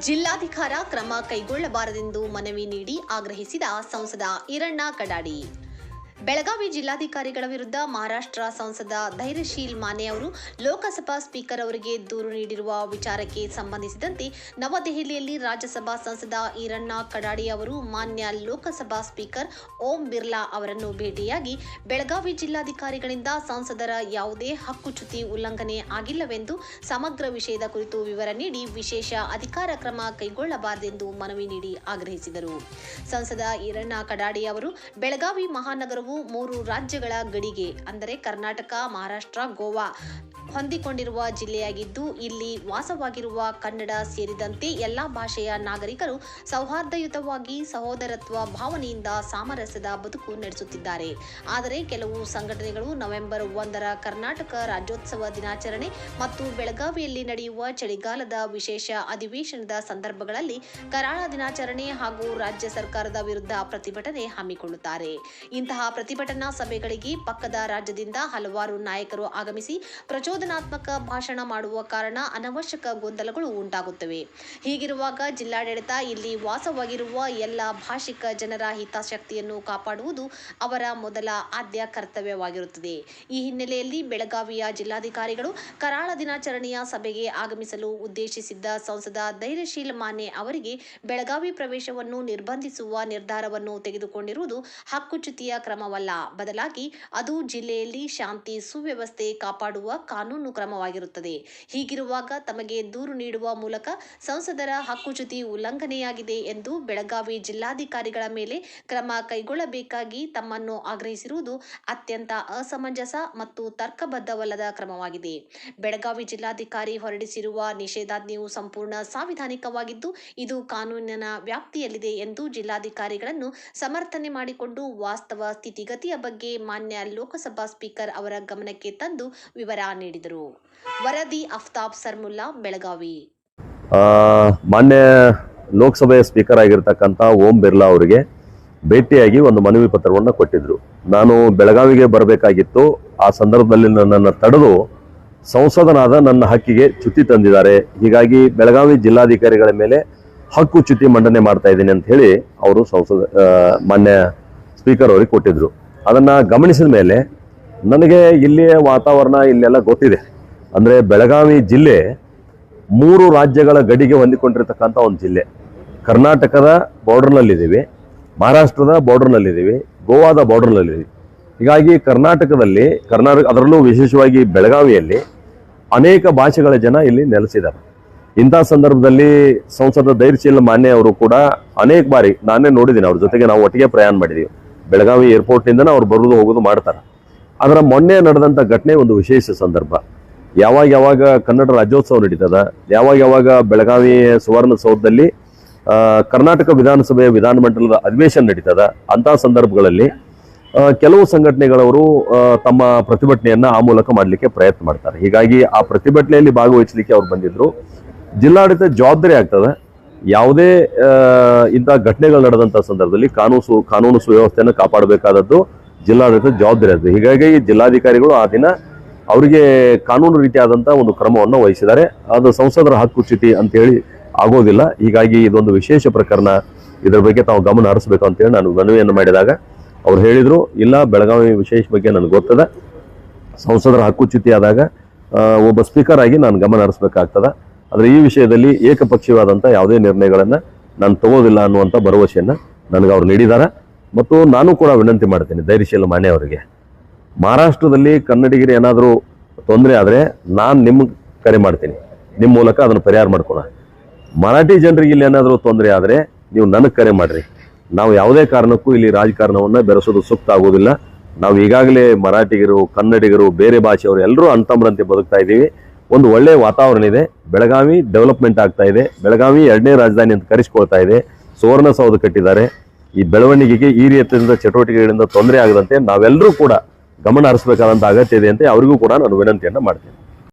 ಜಿಲ್ಲಾಧಿಕಾರ ಕ್ರಮ ಕೈಗೊಳ್ಳಬಾರದೆಂದು ಮನವಿ ನೀಡಿ ಆಗ್ರಹಿಸಿದ ಸಂಸದ ಈರಣ್ಣ ಕಡಾಡಿ. ಬೆಳಗಾವಿ ಜಿಲ್ಲಾಧಿಕಾರಿಗಳ ವಿರುದ್ಧ ಮಹಾರಾಷ್ಟ್ರ ಸಂಸದ ಧೈರ್ಯಶೀಲ್ ಮಾನೆ ಅವರು ಲೋಕಸಭಾ ಸ್ಪೀಕರ್ ಅವರಿಗೆ ದೂರು ನೀಡಿರುವ ವಿಚಾರಕ್ಕೆ ಸಂಬಂಧಿಸಿದಂತೆ ನವದೆಹಲಿಯಲ್ಲಿ ರಾಜ್ಯಸಭಾ ಸಂಸದ ಈರಣ್ಣ ಕಡಾಡಿ ಅವರು ಮಾನ್ಯ ಲೋಕಸಭಾ ಸ್ಪೀಕರ್ ಓಂ ಬಿರ್ಲಾ ಅವರನ್ನು ಭೇಟಿಯಾಗಿ ಬೆಳಗಾವಿ ಜಿಲ್ಲಾಧಿಕಾರಿಗಳಿಂದ ಸಂಸದರ ಯಾವುದೇ ಹಕ್ಕುಚ್ಯುತಿ ಉಲ್ಲಂಘನೆ ಆಗಿಲ್ಲವೆಂದು ಸಮಗ್ರ ವಿಷಯದ ಕುರಿತು ವಿವರ ನೀಡಿ ವಿಶೇಷ ಅಧಿಕಾರ ಕ್ರಮ ಕೈಗೊಳ್ಳಬಾರದೆಂದು ಮನವಿ ನೀಡಿ ಆಗ್ರಹಿಸಿದರು. ಸಂಸದ ಈರಣ್ಣ ಕಡಾಡಿ ಅವರು ಬೆಳಗಾವಿ ಮಹಾನಗರವು ಮೂರು ರಾಜ್ಯಗಳ ಗಡಿಗೆ ಅಂದರೆ ಕರ್ನಾಟಕ ಮಹಾರಾಷ್ಟ್ರ ಗೋವಾ. ಹೊಂದಿಕೊಂಡಿರುವ ಜಿಲ್ಲೆಯಾಗಿದ್ದು, ಇಲ್ಲಿ ವಾಸವಾಗಿರುವ ಕನ್ನಡ ಸೇರಿದಂತೆ ಎಲ್ಲಾ ಭಾಷೆಯ ನಾಗರಿಕರು ಸೌಹಾರ್ದಯುತವಾಗಿ ಸಹೋದರತ್ವ ಭಾವನೆಯಿಂದ ಸಾಮರಸ್ಯದ ಬದುಕು ನಡೆಸುತ್ತಿದ್ದಾರೆ. ಆದರೆ ಕೆಲವು ಸಂಘಟನೆಗಳು ನವೆಂಬರ್ ಒಂದರ ಕರ್ನಾಟಕ ರಾಜ್ಯೋತ್ಸವ ದಿನಾಚರಣೆ ಮತ್ತು ಬೆಳಗಾವಿಯಲ್ಲಿ ನಡೆಯುವ ಚಳಿಗಾಲದ ವಿಶೇಷ ಅಧಿವೇಶನದ ಸಂದರ್ಭಗಳಲ್ಲಿ ಕರಾಳ ದಿನಾಚರಣೆ ಹಾಗೂ ರಾಜ್ಯ ಸರ್ಕಾರದ ವಿರುದ್ಧ ಪ್ರತಿಭಟನೆ ಹಮ್ಮಿಕೊಳ್ಳುತ್ತಾರೆ. ಇಂತಹ ಪ್ರತಿಭಟನಾ ಸಭೆಗಳಿಗೆ ಪಕ್ಕದ ರಾಜ್ಯದಿಂದ ಹಲವಾರು ನಾಯಕರು ಆಗಮಿಸಿ ಪ್ರಚೋದನಾತ್ಮಕ ಭಾಷಣ ಮಾಡುವ ಕಾರಣ ಅನವಶ್ಯಕ ಗೊಂದಲಗಳು ಉಂಟಾಗುತ್ತವೆ. ಹೀಗಿರುವಾಗ ಜಿಲ್ಲಾಡಳಿತ ಇಲ್ಲಿ ವಾಸವಾಗಿರುವ ಎಲ್ಲ ಭಾಷಿಕ ಜನರ ಹಿತಾಸಕ್ತಿಯನ್ನು ಕಾಪಾಡುವುದು ಅವರ ಮೊದಲ ಆದ್ಯ ಕರ್ತವ್ಯವಾಗಿರುತ್ತದೆ. ಈ ಹಿನ್ನೆಲೆಯಲ್ಲಿ ಬೆಳಗಾವಿಯ ಜಿಲ್ಲಾಧಿಕಾರಿಗಳು ಕರಾಳ ದಿನಾಚರಣೆಯ ಸಭೆಗೆ ಆಗಮಿಸಲು ಉದ್ದೇಶಿಸಿದ್ದ ಸಂಸದ ಧೈರ್ಯಶೀಲ್ ಮಾನೆ ಅವರಿಗೆ ಬೆಳಗಾವಿ ಪ್ರವೇಶವನ್ನು ನಿರ್ಬಂಧಿಸುವ ನಿರ್ಧಾರವನ್ನು ತೆಗೆದುಕೊಂಡಿರುವುದು ಹಕ್ಕುಚ್ಯುತಿಯ ಕ್ರಮವಲ್ಲ. ಬದಲಾಗಿ ಅದು ಜಿಲ್ಲೆಯಲ್ಲಿ ಶಾಂತಿ, ಸುವ್ಯವಸ್ಥೆ ಕಾಪಾಡುವ ಕಾನೂನು ಕ್ರಮವಾಗಿರುತ್ತದೆ ಹೀಗಿರುವಾಗ ತಮಗೆ ದೂರು ನೀಡುವ ಮೂಲಕ ಸಂಸದರ ಹಕ್ಕುಚ್ಯುತಿ ಉಲ್ಲಂಘನೆಯಾಗಿದೆ ಎಂದು ಬೆಳಗಾವಿ ಜಿಲ್ಲಾಧಿಕಾರಿಗಳ ಮೇಲೆ ಕ್ರಮ ಕೈಗೊಳ್ಳಬೇಕಾಗಿ ತಮ್ಮನ್ನು ಆಗ್ರಹಿಸಿರುವುದು ಅತ್ಯಂತ ಅಸಮಂಜಸ ಮತ್ತು ತರ್ಕಬದ್ಧವಲ್ಲದ ಕ್ರಮವಾಗಿದೆ. ಬೆಳಗಾವಿ ಜಿಲ್ಲಾಧಿಕಾರಿ ಹೊರಡಿಸಿರುವ ನಿಷೇಧಾಜ್ಞೆಯು ಸಂಪೂರ್ಣ ಸಾಂವಿಧಾನಿಕವಾಗಿದ್ದು, ಇದು ಕಾನೂನಿನ ವ್ಯಾಪ್ತಿಯಲ್ಲಿದೆ ಎಂದು ಜಿಲ್ಲಾಧಿಕಾರಿಗಳನ್ನು ಸಮರ್ಥನೆ ಮಾಡಿಕೊಂಡು ವಾಸ್ತವ ಸ್ಥಿತಿಗತಿಯ ಬಗ್ಗೆ ಮಾನ್ಯ ಲೋಕಸಭಾ ಸ್ಪೀಕರ್ ಅವರ ಗಮನಕ್ಕೆ ತಂದು ವಿವರ ನೀಡಿದರು. ವರದಿ ಅಫ್ತಾಬ್ ಸರ್ಮುಲ್ಲಾ, ಬೆಳಗಾವಿ. ಮಾನ್ಯ ಲೋಕಸಭೆಯ ಸ್ಪೀಕರ್ ಆಗಿರ್ತಕ್ಕಂಥ ಓಂ ಬಿರ್ಲಾ ಅವರಿಗೆ ಭೇಟಿಯಾಗಿ ಒಂದು ಮನವಿ ಪತ್ರವನ್ನು ಕೊಟ್ಟಿದ್ರು. ನಾನು ಬೆಳಗಾವಿಗೆ ಬರಬೇಕಾಗಿತ್ತು. ಆ ಸಂದರ್ಭದಲ್ಲಿ ನನ್ನನ್ನು ತಡೆದು ಸಂಸದನಾದ ನನ್ನ ಹಕ್ಕಿಗೆ ಚ್ಯುತಿ ತಂದಿದ್ದಾರೆ. ಹೀಗಾಗಿ ಬೆಳಗಾವಿ ಜಿಲ್ಲಾಧಿಕಾರಿಗಳ ಮೇಲೆ ಹಕ್ಕು ಚ್ಯುತಿ ಮಂಡನೆ ಮಾಡ್ತಾ ಇದ್ದೀನಿ ಅಂತ ಹೇಳಿ ಅವರು ಸಂಸದ ಮಾನ್ಯ ಸ್ಪೀಕರ್ ಅವರಿಗೆ ಕೊಟ್ಟಿದ್ರು. ಅದನ್ನು ಗಮನಿಸಿದ ಮೇಲೆ ನನಗೆ ಇಲ್ಲಿಯ ವಾತಾವರಣ ಇಲ್ಲೆಲ್ಲ ಗೊತ್ತಿದೆ. ಅಂದರೆ ಬೆಳಗಾವಿ ಜಿಲ್ಲೆ ಮೂರು ರಾಜ್ಯಗಳ ಗಡಿಗೆ ಹೊಂದಿಕೊಂಡಿರ್ತಕ್ಕಂಥ ಒಂದು ಜಿಲ್ಲೆ. ಕರ್ನಾಟಕದ ಬಾರ್ಡರ್ನಲ್ಲಿದ್ದೀವಿ ಮಹಾರಾಷ್ಟ್ರದ ಬಾರ್ಡರ್ನಲ್ಲಿದ್ದೀವಿ ಗೋವಾದ ಬಾರ್ಡರ್ನಲ್ಲಿದ್ದೀವಿ ಹೀಗಾಗಿ ಕರ್ನಾಟಕದಲ್ಲಿ, ಕರ್ನಾಟಕ, ಅದರಲ್ಲೂ ವಿಶೇಷವಾಗಿ ಬೆಳಗಾವಿಯಲ್ಲಿ ಅನೇಕ ಭಾಷೆಗಳ ಜನ ಇಲ್ಲಿ ನೆಲೆಸಿದ್ದಾರೆ. ಇಂಥ ಸಂದರ್ಭದಲ್ಲಿ ಸಂಸದ ಧೈರ್ಯಶೀಲ ಮಾನ್ಯ ಅವರು ಕೂಡ ಅನೇಕ ಬಾರಿ ನಾನೇ ನೋಡಿದ್ದೀನಿ, ಅವ್ರ ಜೊತೆಗೆ ನಾವು ಒಟ್ಟಿಗೆ ಪ್ರಯಾಣ ಮಾಡಿದ್ದೀವಿ. ಬೆಳಗಾವಿ ಏರ್ಪೋರ್ಟ್ನಿಂದನೇ ಅವ್ರು ಬರೋದು ಹೋಗೋದು ಮಾಡ್ತಾರೆ. ಅದರ ಮೊನ್ನೆ ನಡೆದಂಥ ಘಟನೆ ಒಂದು ವಿಶೇಷ ಸಂದರ್ಭ. ಯಾವಾಗ ಯಾವಾಗ ಕನ್ನಡ ರಾಜ್ಯೋತ್ಸವ ನಡೀತದ, ಯಾವಾಗ ಯಾವಾಗ ಬೆಳಗಾವಿ ಸುವರ್ಣಸೌಧದಲ್ಲಿ ಸೌಧದಲ್ಲಿ ಕರ್ನಾಟಕ ವಿಧಾನಸಭೆಯ ವಿಧಾನಮಂಡಲದ ಅಧಿವೇಶನ ನಡೀತದ ಅಂತ ಸಂದರ್ಭಗಳಲ್ಲಿ ಕೆಲವು ಸಂಘಟನೆಗಳವರು ತಮ್ಮ ಪ್ರತಿಭಟನೆಯನ್ನ ಆ ಮೂಲಕ ಮಾಡಲಿಕ್ಕೆ ಪ್ರಯತ್ನ ಮಾಡ್ತಾರೆ. ಹೀಗಾಗಿ ಆ ಪ್ರತಿಭಟನೆಯಲ್ಲಿ ಭಾಗವಹಿಸಲಿಕ್ಕೆ ಅವ್ರು ಬಂದಿದ್ರು. ಜಿಲ್ಲಾಡಳಿತ ಜವಾಬ್ದಾರಿ ಆಗ್ತದೆ. ಯಾವುದೇ ಇಂಥ ಘಟನೆಗಳು ನಡೆದಂಥ ಸಂದರ್ಭದಲ್ಲಿ ಕಾನೂನು ಕಾನೂನು ಸುವ್ಯವಸ್ಥೆಯನ್ನು ಕಾಪಾಡಬೇಕಾದದ್ದು ಜಿಲ್ಲಾಡಳಿತ ಜವಾಬ್ದಾರಿ ಆಗ್ತದೆ ಹೀಗಾಗಿ ಜಿಲ್ಲಾಧಿಕಾರಿಗಳು ಆ ದಿನ ಅವರಿಗೆ ಕಾನೂನು ರೀತಿಯಾದಂಥ ಒಂದು ಕ್ರಮವನ್ನು ವಹಿಸಿದ್ದಾರೆ. ಅದು ಸಂಸದರ ಹಕ್ಕುಚ್ಯುತಿ ಅಂತ ಹೇಳಿ ಆಗೋದಿಲ್ಲ. ಹೀಗಾಗಿ ಇದೊಂದು ವಿಶೇಷ ಪ್ರಕರಣ. ಇದರ ಬಗ್ಗೆ ತಾವು ಗಮನ ಹರಿಸಬೇಕು ಅಂತೇಳಿ ನಾನು ಮನವಿಯನ್ನು ಮಾಡಿದಾಗ ಅವ್ರು ಹೇಳಿದರು. ಇಲ್ಲ, ಬೆಳಗಾವಿ ವಿಶೇಷ ಬಗ್ಗೆ ನನಗೆ ಗೊತ್ತದ. ಸಂಸದರ ಹಕ್ಕುಚ್ಯುತಿ ಆದಾಗ ಒಬ್ಬ ಸ್ಪೀಕರ್ ಆಗಿ ನಾನು ಗಮನ ಹರಿಸಬೇಕಾಗ್ತದ. ಆದರೆ ಈ ವಿಷಯದಲ್ಲಿ ಏಕಪಕ್ಷೀಯವಾದಂಥ ಯಾವುದೇ ನಿರ್ಣಯಗಳನ್ನು ನಾನು ತಗೋದಿಲ್ಲ ಅನ್ನುವಂಥ ಭರವಸೆಯನ್ನು ನನಗೆ ಅವ್ರು ನೀಡಿದ್ದಾರೆ ಮತ್ತು ನಾನು ಕೂಡ ವಿನಂತಿ ಮಾಡ್ತೀನಿ ಧೈರ್ಯಶೀಲ ಮಾನ್ಯ ಅವರಿಗೆ ಮಹಾರಾಷ್ಟ್ರದಲ್ಲಿ ಕನ್ನಡಿಗರು ಏನಾದರೂ ತೊಂದರೆ ಆದರೆ ನಾನು ನಿಮ್ಗೆ ಕರೆ ಮಾಡ್ತೀನಿ. ನಿಮ್ಮ ಮೂಲಕ ಅದನ್ನು ಪರಿಹಾರ ಮಾಡ್ಕೊಳ. ಮರಾಠಿ ಜನರಿಗೆ ಇಲ್ಲಿ ಏನಾದರೂ ತೊಂದರೆ ಆದರೆ ನೀವು ನನಗೆ ಕರೆ ಮಾಡಿರಿ. ನಾವು ಯಾವುದೇ ಕಾರಣಕ್ಕೂ ಇಲ್ಲಿ ರಾಜಕಾರಣವನ್ನು ಬೆರೆಸೋದು ಸೂಕ್ತ ಆಗೋದಿಲ್ಲ. ನಾವು ಈಗಾಗಲೇ ಮರಾಠಿಗರು, ಕನ್ನಡಿಗರು, ಬೇರೆ ಭಾಷೆಯವರು ಎಲ್ಲರೂ ಅಂತಂಬರಂತೆ ಬದುಕ್ತಾ ಇದ್ದೀವಿ. ಒಂದು ಒಳ್ಳೆಯ ವಾತಾವರಣ ಇದೆ. ಬೆಳಗಾವಿ ಡೆವಲಪ್ಮೆಂಟ್ ಆಗ್ತಾ ಇದೆ. ಬೆಳಗಾವಿ ಎರಡನೇ ರಾಜಧಾನಿ ಅಂತ ಕರೆಸ್ಕೊಳ್ತಾ ಇದೆ. ಸುವರ್ಣಸೌಧ ಕಟ್ಟಿದ್ದಾರೆ. ಈ ಬೆಳವಣಿಗೆಗೆ ಈ ರೀತಿಯಿಂದ ಚಟುವಟಿಕೆಗಳಿಂದ ತೊಂದರೆ ಆಗದಂತೆ ನಾವೆಲ್ಲರೂ ಕೂಡ ಗಮನ ಹರಿಸಬೇಕಾದಂಥ ಅಗತ್ಯ ಇದೆ ಅಂತ ಅವರಿಗೂ ಕೂಡ ನಾನು ವಿನಂತಿಯನ್ನು ಮಾಡ್ತೇನೆ.